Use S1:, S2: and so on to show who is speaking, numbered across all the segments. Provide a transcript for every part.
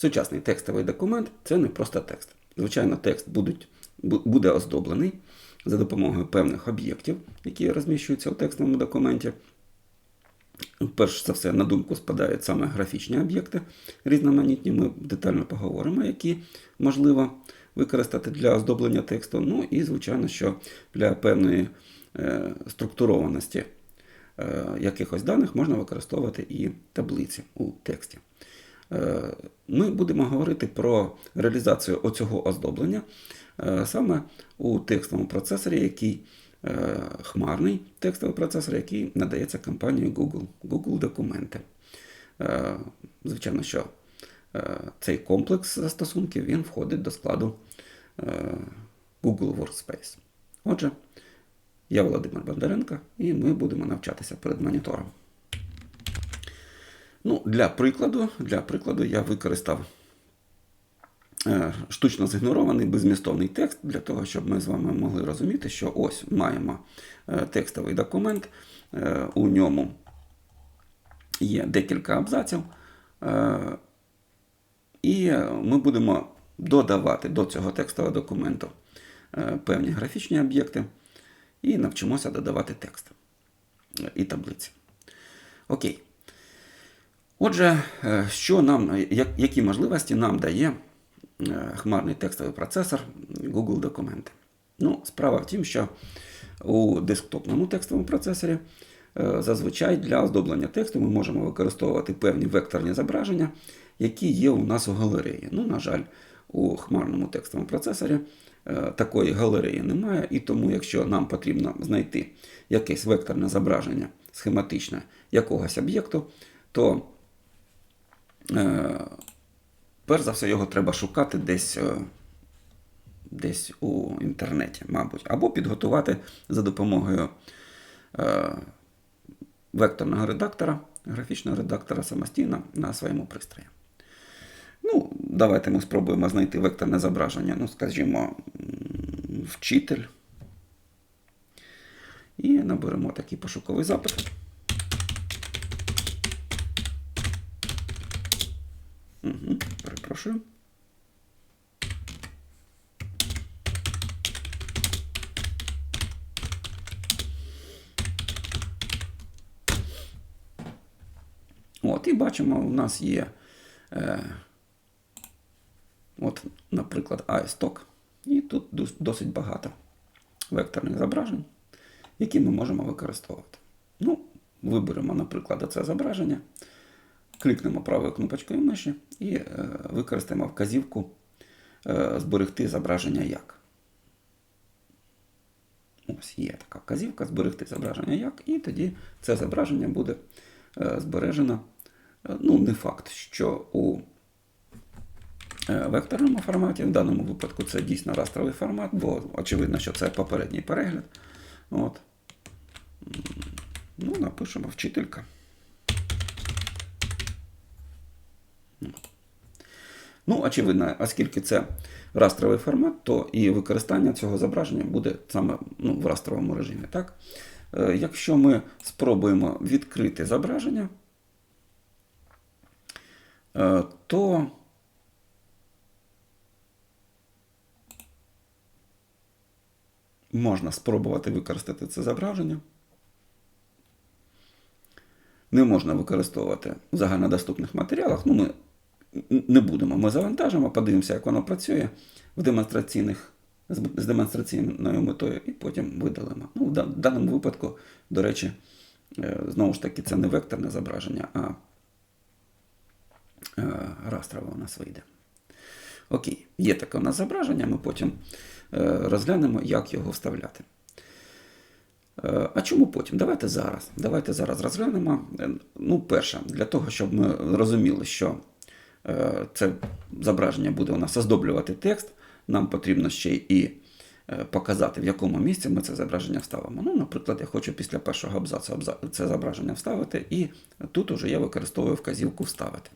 S1: Сучасний текстовий документ це не просто текст. Звичайно, текст будуть, буде оздоблений за допомогою певних об'єктів, які розміщуються у текстовому документі. Перш за все, на думку спадають саме графічні об'єкти різноманітні. Ми детально поговоримо, які можливо використати для оздоблення тексту. Ну і, звичайно, що для певної е, структурованості е, якихось даних можна використовувати і таблиці у тексті. Е, Ми будемо говорити про реалізацію оцього оздоблення е, саме у текстовому процесорі, який е, хмарний текстовий процесор, який надається компанією Google, Google документи. Звичайно, що цей комплекс застосунків він входить до складу Google Workspace. Отже, я Володимир Бондаренко, і ми будемо навчатися перед монітором. Ну, для прикладу, для прикладу я використав е, штучно зігнорований беззмістовний текст для того, щоб ми з вами могли розуміти, що ось маємо е, текстовий документ, е, у ньому є декілька абзаців, і ми будемо додавати до цього текстового документу певні графічні об'єкти і навчимося додавати текст і таблиці. Окей. Отже, е, що нам, які можливості нам дає е, хмарний текстовий процесор Google Документи? Ну, справа в тім, що у десктопному текстовому процесорі е, зазвичай для оздоблення тексту ми можемо використовувати певні векторні зображення, які є у нас у галереї. Ну, на жаль, у хмарному текстовому процесорі такої галереї немає, і тому, якщо нам потрібно знайти якесь векторне зображення схематичне якогось об'єкту, то перш за все його треба шукати десь, е, десь у інтернеті, мабуть, або підготувати за допомогою е, векторного редактора, графічного редактора самостійно на своєму пристрої. Ну, давайте ми спробуємо знайти векторне зображення, ну, скажімо, вчитель. І наберемо такий пошуковий запит. Угу, перепрошую. От, і бачимо, у нас є, е, от, наприклад, iStock. І тут досить багато векторних зображень, які ми можемо використовувати. Ну, виберемо, наприклад, це зображення, клікнемо правою кнопочкою миші і е, використаємо вказівку е, зберегти зображення як. Ось є така вказівка зберегти зображення як, і тоді це зображення буде е, збережено. Ну, не факт, що у векторному форматі, в даному випадку це дійсно растровий формат, бо очевидно, що це попередній перегляд. От. Ну, напишемо вчителька. Ну, очевидно, оскільки це растровий формат, то і використання цього зображення буде саме ну, в растровому режимі. Так? Е, Якщо ми спробуємо відкрити зображення, е, то можна спробувати використати це зображення. Не можна використовувати в загальнодоступних матеріалах. Ну, ми не будемо. Ми завантажимо, подивимося, як воно працює в демонстраційних, з демонстраційною метою, і потім видалимо. Ну, в даному випадку, до речі, е, знову ж таки, це не векторне зображення, а е, растрове у нас вийде. Окей, є таке у нас зображення, ми потім е, розглянемо, як його вставляти. А чому потім? Давайте зараз. Давайте зараз розглянемо. Ну, перше, для того, щоб ми розуміли, що це зображення буде у нас оздоблювати текст, нам потрібно ще і е, показати, в якому місці ми це зображення вставимо. Ну, наприклад, я хочу після першого абзацу це зображення вставити, і тут уже я використовую вказівку вставити.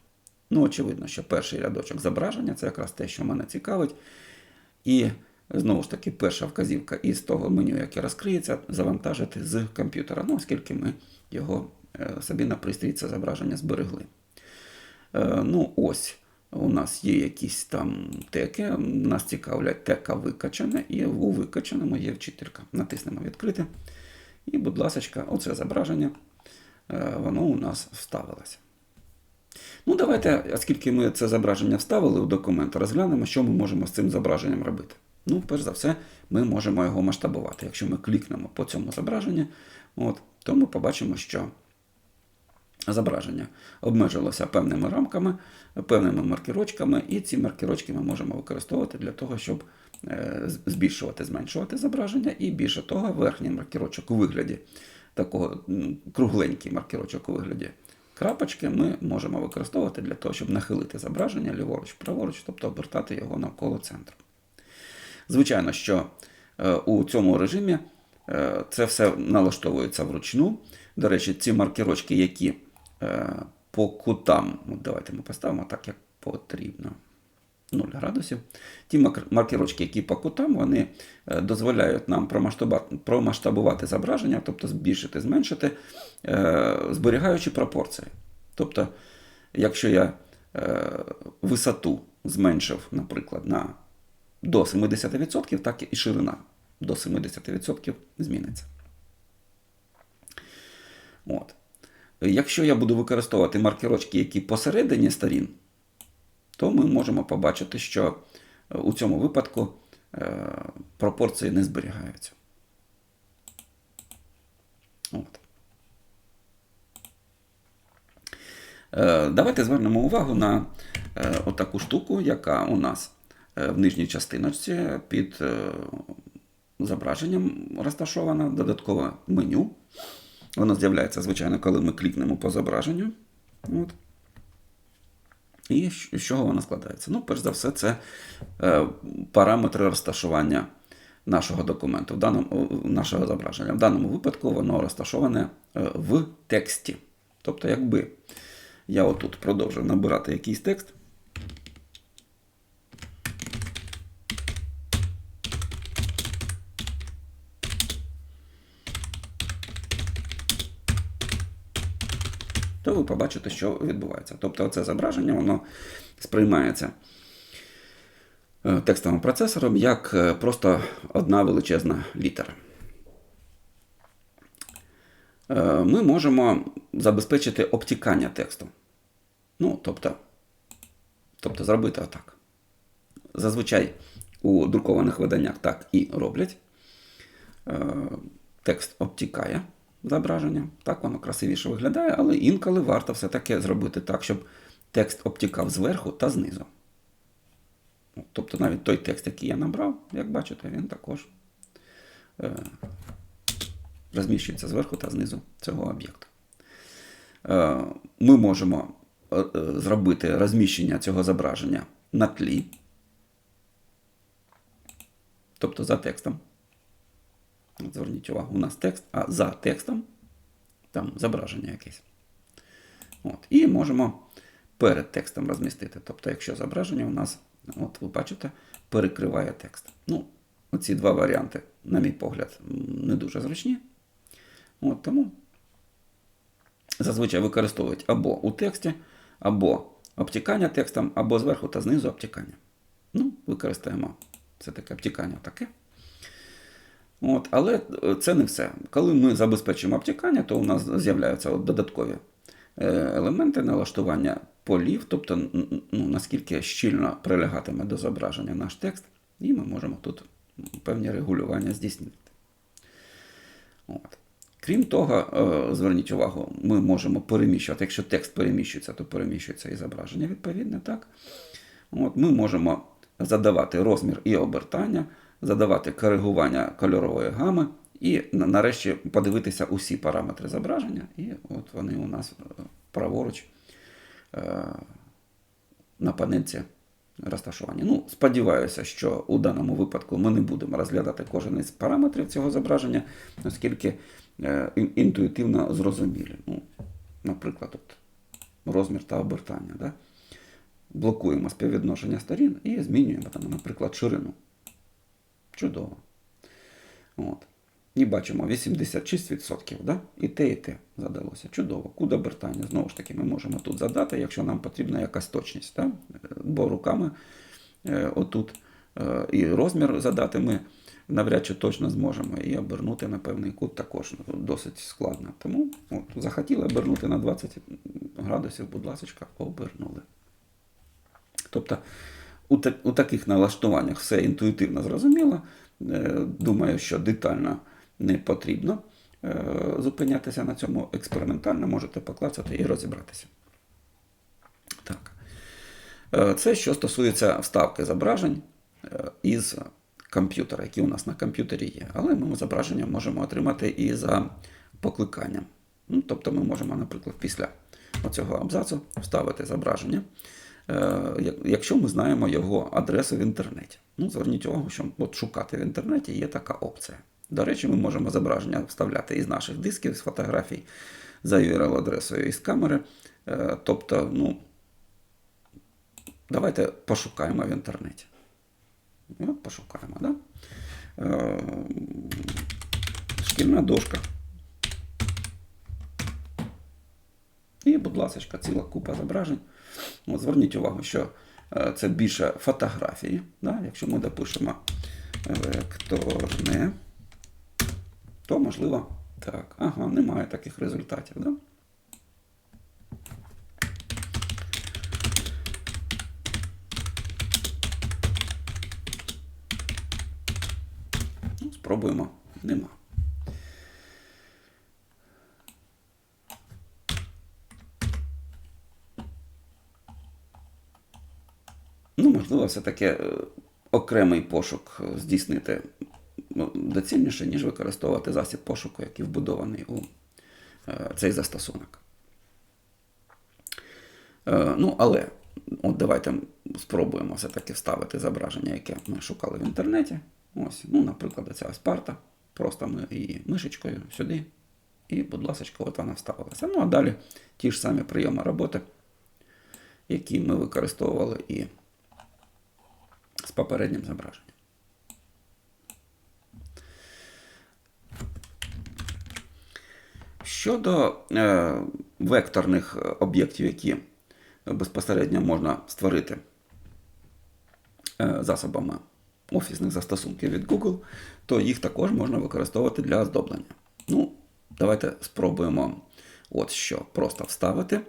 S1: Ну, очевидно, що перший рядочок зображення це якраз те, що мене цікавить. І знову ж таки, перша вказівка із того меню, яке розкриється, завантажити з комп'ютера. Ну, оскільки ми його е, собі на пристрій це зображення зберегли. Е, Ну, ось у нас є якісь там теки, нас цікавлять тека викачана, і у викачаному є вчителька. Натиснемо відкрити. І, будь ласка, оце зображення, е, воно у нас вставилося. Ну, давайте, оскільки ми це зображення вставили у документ, розглянемо, що ми можемо з цим зображенням робити. Ну, перш за все, ми можемо його масштабувати. Якщо ми клікнемо по цьому зображенню, от, то ми побачимо, що зображення обмежилося певними рамками, певними маркерочками, і ці маркерочки ми можемо використовувати для того, щоб е, збільшувати, зменшувати зображення, і більше того, верхній маркерочок у вигляді такого кругленький маркерочок у вигляді крапочки ми можемо використовувати для того, щоб нахилити зображення ліворуч, праворуч, тобто обертати його навколо центру. Звичайно, що е, у цьому режимі е, це все налаштовується вручну. До речі, ці маркерочки, які по кутам, от давайте ми поставимо так, як потрібно. 0 градусів. Ті маркерочки, які по кутам, вони е, дозволяють нам промасштабувати, зображення, тобто збільшити, зменшити, е, зберігаючи пропорції. Тобто, якщо я е, висоту зменшив, наприклад, на до 70%, так і ширина до 70% зміниться. От. Якщо я буду використовувати маркерочки, які посередині сторін, то ми можемо побачити, що е, у цьому випадку е, пропорції не зберігаються. От. Е, Давайте звернемо увагу на отаку штуку, яка у нас в нижній частиночці під зображенням розташована додаткове меню. Воно з'являється, звичайно, коли ми клікнемо по зображенню. От. І з чого вона складається? Ну, перш за все, це е, параметри розташування нашого документу, в даному, нашого зображення. В даному випадку воно розташоване е, в тексті. Тобто, якби я отут продовжив набирати якийсь текст. То ви побачите, що відбувається. Тобто, це зображення воно сприймається е, текстовим процесором як е, просто одна величезна літера. Е, Ми можемо забезпечити обтікання тексту. Ну, тобто, тобто зробити отак. Зазвичай у друкованих виданнях так і роблять. Текст обтікає зображення, так воно красивіше виглядає, але інколи варто все-таки зробити так, щоб текст обтікав зверху та знизу. Тобто навіть той текст, який я набрав, як бачите, він також е, розміщується зверху та знизу цього об'єкту. Е, ми можемо е, е, зробити розміщення цього зображення на тлі, тобто за текстом. Зверніть увагу, у нас текст, а за текстом там зображення якесь. От. І можемо перед текстом розмістити. Тобто, якщо зображення у нас, от ви бачите, перекриває текст. Ну, оці два варіанти, на мій погляд, не дуже зручні. От, тому зазвичай використовують або у тексті, або обтікання текстом, або зверху та знизу обтікання. Ну, використаємо це таке обтікання таке. От, але е, це не все. Коли ми забезпечуємо обтікання, то у нас з'являються от додаткові е, елементи налаштування полів, тобто ну, наскільки щільно прилягатиме до зображення наш текст, і ми можемо тут певні регулювання здійснити. От. Крім того, е, зверніть увагу, ми можемо переміщувати. Якщо текст переміщується, то переміщується і зображення відповідне. Так? От, ми можемо задавати розмір і обертання, задавати коригування кольорової гами і нарешті подивитися усі параметри зображення, і от вони у нас е, праворуч е, на панельці розташовані. Ну, сподіваюся, що у даному випадку ми не будемо розглядати кожен із параметрів цього зображення, оскільки е, інтуїтивно зрозумілі. Ну, наприклад, от, розмір та обертання. Да? Блокуємо співвідношення сторін і змінюємо, там, наприклад, ширину. Чудово. От. І бачимо 86%. Да? І те, і те задалося. Чудово. Куда обертання. Знову ж таки, ми можемо тут задати, якщо нам потрібна якась точність. Да? Бо руками е, отут е, і розмір задати ми навряд чи точно зможемо. І обернути на певний кут також досить складно. Тому от, захотіли обернути на 20 градусів, будь ласка, обернули. Тобто у, та- у таких налаштуваннях все інтуїтивно зрозуміло. Е, Думаю, що детально не потрібно е, зупинятися на цьому експериментально, можете поклацати і розібратися. Так. Е, Це що стосується вставки зображень із комп'ютера, які у нас на комп'ютері є. Але ми зображення можемо отримати і за покликанням. Ну, тобто ми можемо, наприклад, після цього абзацу вставити зображення, якщо ми знаємо його адресу в інтернеті. Ну, зверніть увагу, що от шукати в інтернеті є така опція. До речі, ми можемо зображення вставляти із наших дисків, з фотографій за URL-адресою із камери. Е, Тобто, ну, давайте пошукаємо в інтернеті. От пошукаємо, да? Е, Шкільна дошка. І, будь ласка, ціла купа зображень. От, зверніть увагу, що е, це більше фотографії. Да? Якщо ми допишемо векторне, то можливо так. Ага, немає таких результатів. Да? Ну, спробуємо. Нема. Можливо, все-таки е, окремий пошук е, здійснити ну, доцільніше, ніж використовувати засіб пошуку, який вбудований у е, цей застосунок. Ну, але от давайте спробуємо все-таки вставити зображення, яке ми шукали в інтернеті. Ось, ну, наприклад, ця ось парта. Просто ми її мишечкою сюди. І, будь ласка, от вона вставилася. Ну, а далі ті ж самі прийоми роботи, які ми використовували і з попереднім зображенням. Щодо е, векторних об'єктів, які безпосередньо можна створити е, засобами офісних застосунків від Google, то їх також можна використовувати для оздоблення. Ну, давайте спробуємо от що просто вставити.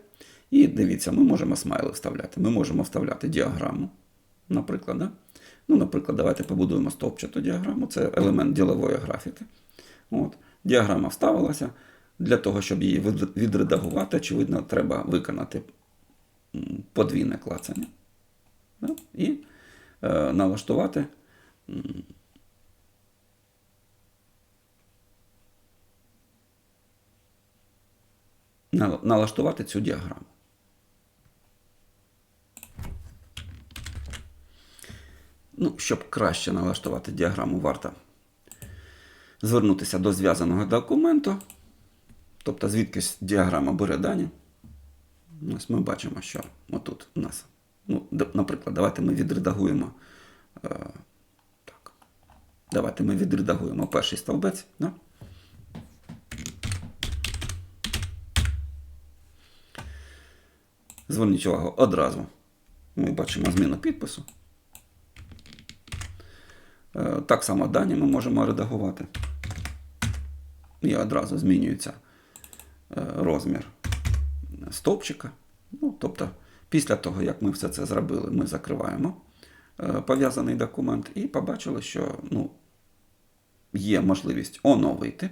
S1: І дивіться, ми можемо смайли вставляти. Ми можемо вставляти діаграму, наприклад. Да? Ну, наприклад, давайте побудуємо стовпчату діаграму, це елемент ділової графіки. От. Діаграма вставилася. Для того, щоб її відредагувати, очевидно, треба виконати подвійне клацання. Да? І е, налаштувати. Налаштувати цю діаграму. Ну, щоб краще налаштувати діаграму, варто звернутися до зв'язаного документу. Тобто, звідкись діаграма бере дані. Ось ми бачимо, що отут у нас. Ну, наприклад, давайте ми відредагуємо. Е, так. Давайте ми відредагуємо перший стовбець. Да? Зверніть увагу одразу. Ми бачимо зміну підпису. Е, Так само дані ми можемо редагувати. І одразу змінюється е, розмір стовпчика. Ну, тобто, після того, як ми все це зробили, ми закриваємо е, пов'язаний документ і побачили, що ну, є можливість оновити.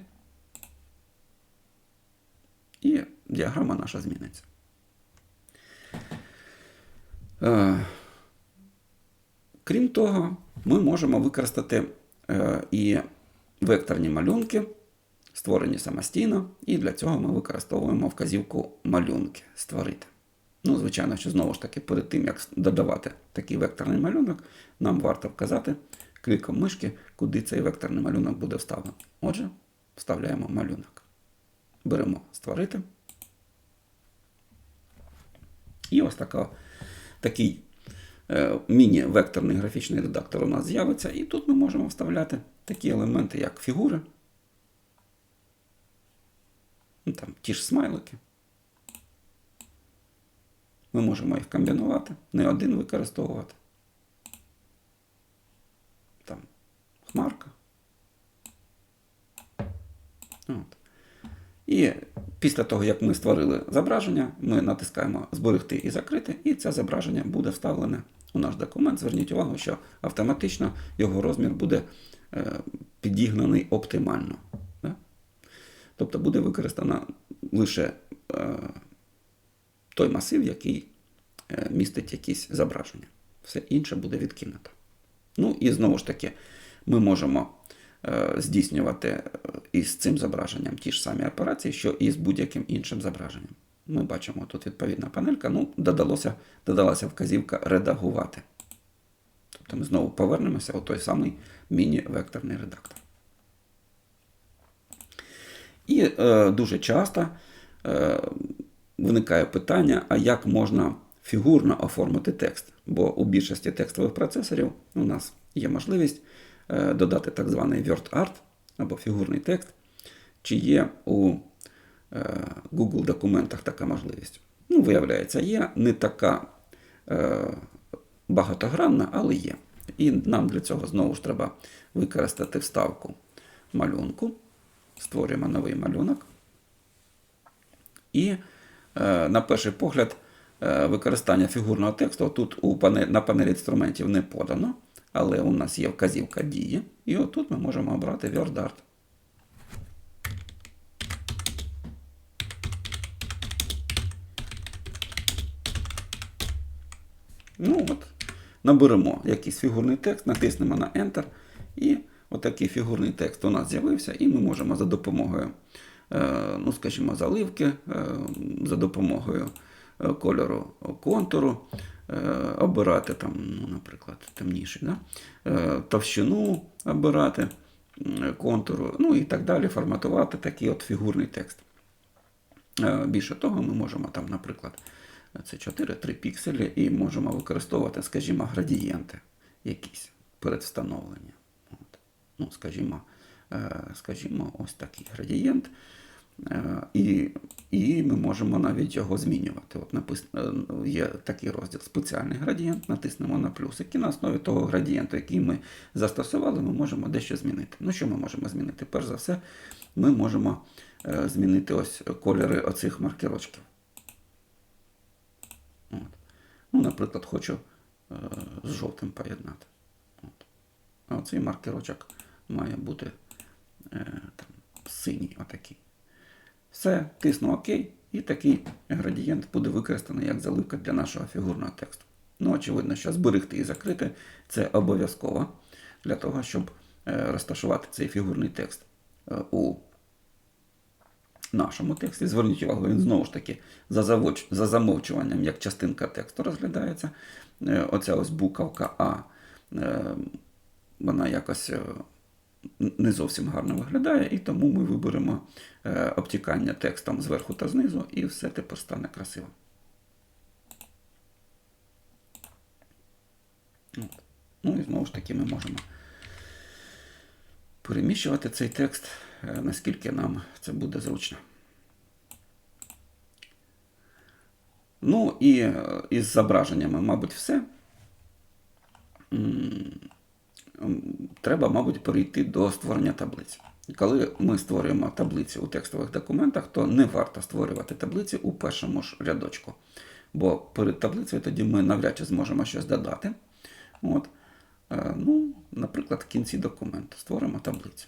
S1: І діаграма наша зміниться. Крім того, ми можемо використати е, і векторні малюнки, створені самостійно, і для цього ми використовуємо вказівку малюнки створити. Ну, звичайно, що знову ж таки, перед тим, як додавати такий векторний малюнок, нам варто вказати кліком мишки, куди цей векторний малюнок буде вставлений. Отже, вставляємо малюнок. Беремо створити. І ось така, такий міні-векторний графічний редактор у нас з'явиться. І тут ми можемо вставляти такі елементи, як фігури. Ну, там ті ж смайлики. Ми можемо їх комбінувати, не один використовувати. Там хмарка. От. І після того, як ми створили зображення, ми натискаємо Зберегти і закрити, і це зображення буде вставлене у наш документ. Зверніть увагу, що автоматично його розмір буде е, підігнаний оптимально. Тобто буде використано лише е, той масив, який е, містить якісь зображення. Все інше буде відкинуто. Ну і знову ж таки, ми можемо здійснювати із цим зображенням ті ж самі операції, що і з будь-яким іншим зображенням. Ми бачимо тут відповідна панелька, ну, додалося, додалася вказівка редагувати. Тобто ми знову повернемося у той самий міні-векторний редактор. І е, дуже часто е, виникає питання, а як можна фігурно оформити текст? Бо у більшості текстових процесорів у нас є можливість е, додати так званий word art або фігурний текст, чи є у Google документах така можливість. Ну, виявляється, є не така е, багатогранна, але є. І нам для цього знову ж треба використати вставку малюнку. Створюємо новий малюнок. І е, на перший погляд, е, використання фігурного тексту тут у панель, на панелі інструментів не подано, але у нас є вказівка дії, і отут ми можемо обрати WordArt. Ну от, Наберемо якийсь фігурний текст, натиснемо на Enter, і отакий фігурний текст у нас з'явився, і ми можемо за допомогою, е, ну, скажімо, заливки, е, за допомогою е, кольору контуру, обирати, там, ну, наприклад, темніший, да? товщину обирати контуру, ну і так далі, форматувати такий от фігурний текст. Більше того, ми можемо там, наприклад, це 4-3 пікселі, і можемо використовувати, скажімо, градієнти якісь перед встановленням. От. Ну, Скажімо, скажімо, ось такий градієнт. І і ми можемо навіть його змінювати. От напис... Є такий розділ спеціальний градієнт, натиснемо на плюсик, і на основі того градієнту, який ми застосували, ми можемо дещо змінити. Ну, що ми можемо змінити? Перш за все, ми можемо змінити ось кольори оцих маркерочків. От. Ну, Наприклад, хочу е, з жовтим поєднати. От. А оцей маркерочок має бути е, там, синій отакий. Все, тисну ОК, і такий градієнт буде використаний як заливка для нашого фігурного тексту. Ну, очевидно, що зберегти і закрити це обов'язково для того, щоб е, розташувати цей фігурний текст е, у нашому тексті. Зверніть увагу, він знову ж таки за, завоч... за замовчуванням, як частинка тексту розглядається. Е, оця ось буковка А, е, вона якось е, не зовсім гарно виглядає, і тому ми виберемо обтікання текстом зверху та знизу, і все тепер стане красиво. Ну і знову ж таки ми можемо переміщувати цей текст, наскільки нам це буде зручно. Ну і із зображеннями, мабуть, все. Треба, мабуть, перейти до створення таблиць. Коли ми створюємо таблиці у текстових документах, то не варто створювати таблиці у першому ж рядочку. Бо перед таблицею тоді ми навряд чи зможемо щось додати. От. Ну, Наприклад, в кінці документу створимо таблицю.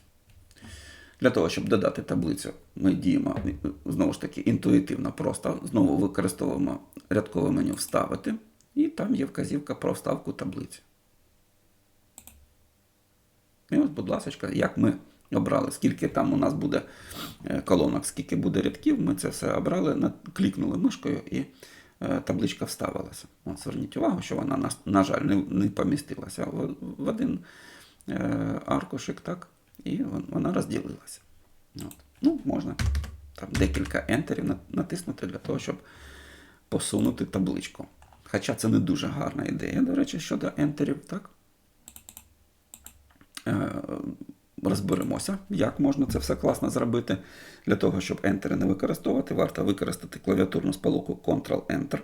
S1: Для того, щоб додати таблицю, ми діємо знову ж таки інтуїтивно просто. Знову використовуємо рядкове меню Вставити, і там є вказівка про вставку таблиці. І ось, будь ласка, як ми обрали, скільки там у нас буде е, колонок, скільки буде рядків, ми це все обрали, клікнули мишкою і е, табличка вставилася. От, Зверніть увагу, що вона, на жаль, не, не помістилася в, в один е, аркушик. так? І вона розділилася. От. Ну, Можна там декілька ентерів натиснути для того, щоб посунути табличку. Хоча це не дуже гарна ідея, до речі, щодо ентерів. так? Е, розберемося, як можна це все класно зробити. Для того, щоб Enter не використовувати, варто використати клавіатурну спалуку Ctrl-Enter.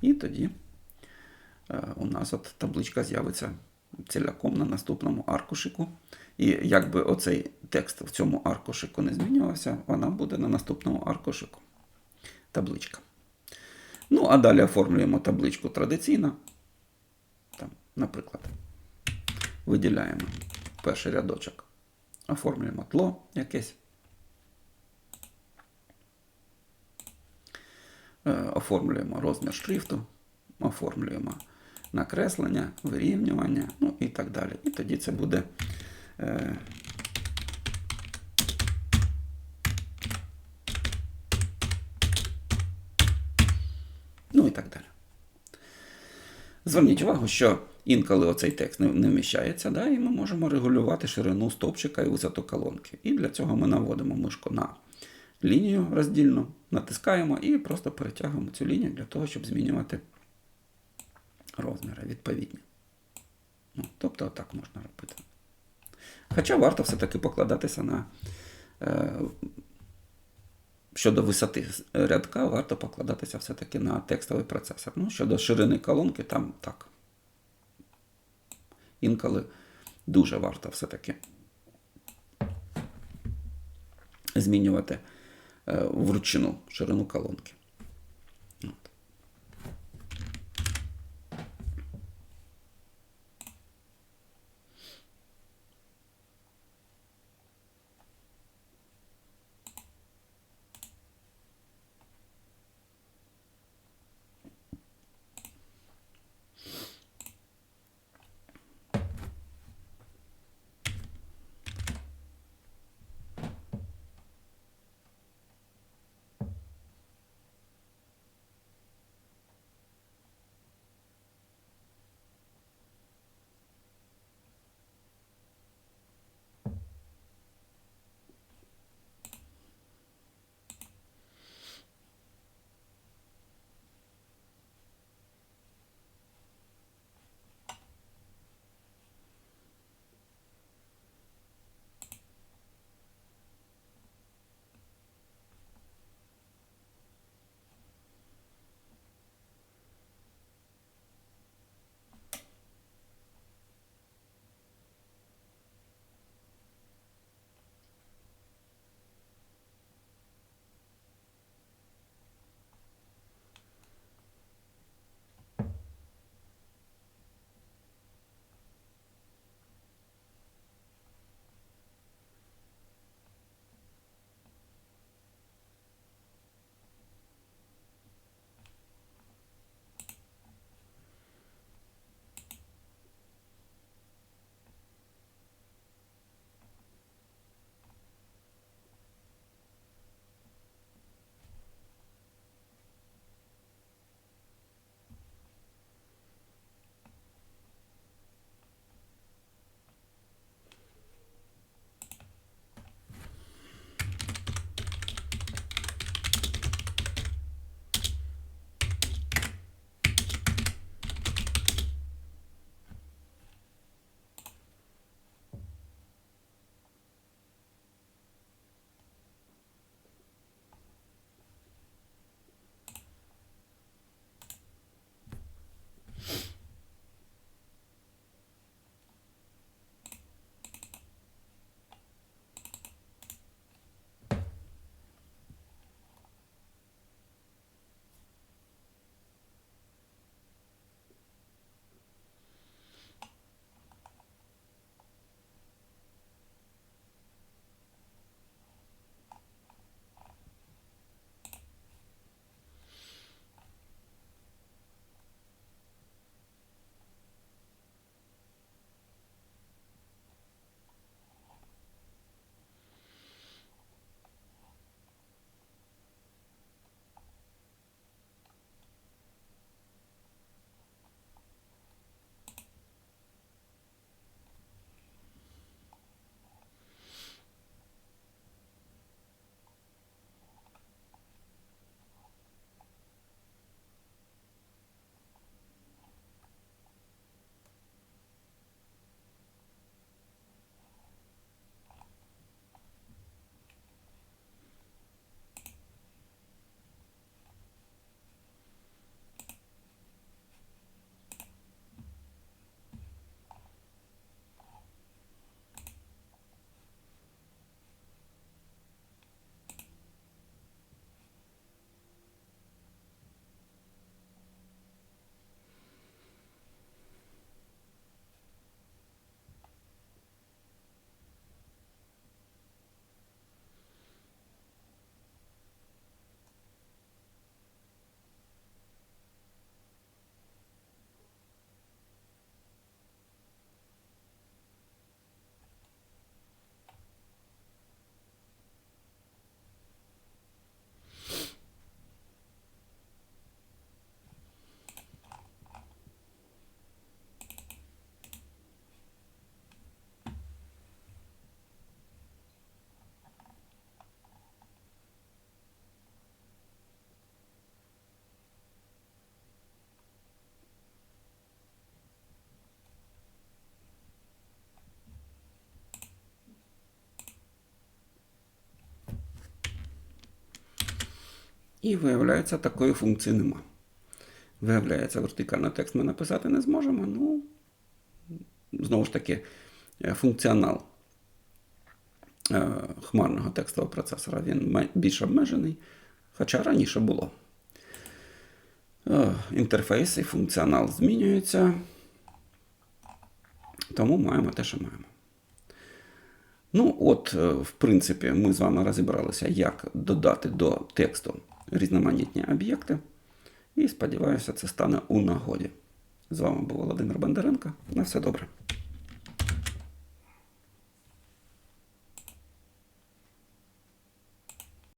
S1: І тоді е, у нас от табличка з'явиться ціляком на наступному аркушику. І якби оцей текст в цьому аркушику не змінювався, вона буде на наступному аркушику. Табличка. Ну, а далі оформлюємо табличку традиційно. Там, наприклад, виділяємо перший рядочок, оформлюємо тло якесь. Е, Оформлюємо розмір шрифту, оформлюємо накреслення, вирівнювання, ну і так далі. І тоді це буде. е, Ну і так далі. Зверніть увагу, що інколи оцей текст не, вміщається, да, і ми можемо регулювати ширину стовпчика і висоту колонки. І для цього ми наводимо мишку на лінію роздільну, натискаємо і просто перетягуємо цю лінію для того, щоб змінювати розміри відповідні. Ну, тобто, отак можна робити. Хоча варто все-таки покладатися на. Е, щодо висоти рядка, варто покладатися все-таки на текстовий процесор. Ну, щодо ширини колонки, там так. Інколи дуже варто все-таки змінювати е, вручну ширину колонки. І виявляється, такої функції нема. Виявляється, вертикальний текст ми написати не зможемо. Ну, знову ж таки, е, функціонал е, хмарного текстового процесора він більш обмежений, хоча раніше було. Е, Інтерфейс і функціонал змінюються, тому маємо те, що маємо. Ну, от, в принципі, ми з вами розібралися, як додати до тексту різноманітні об'єкти. І сподіваюся, це стане у нагоді. З вами був Володимир Бондаренко. На все добре.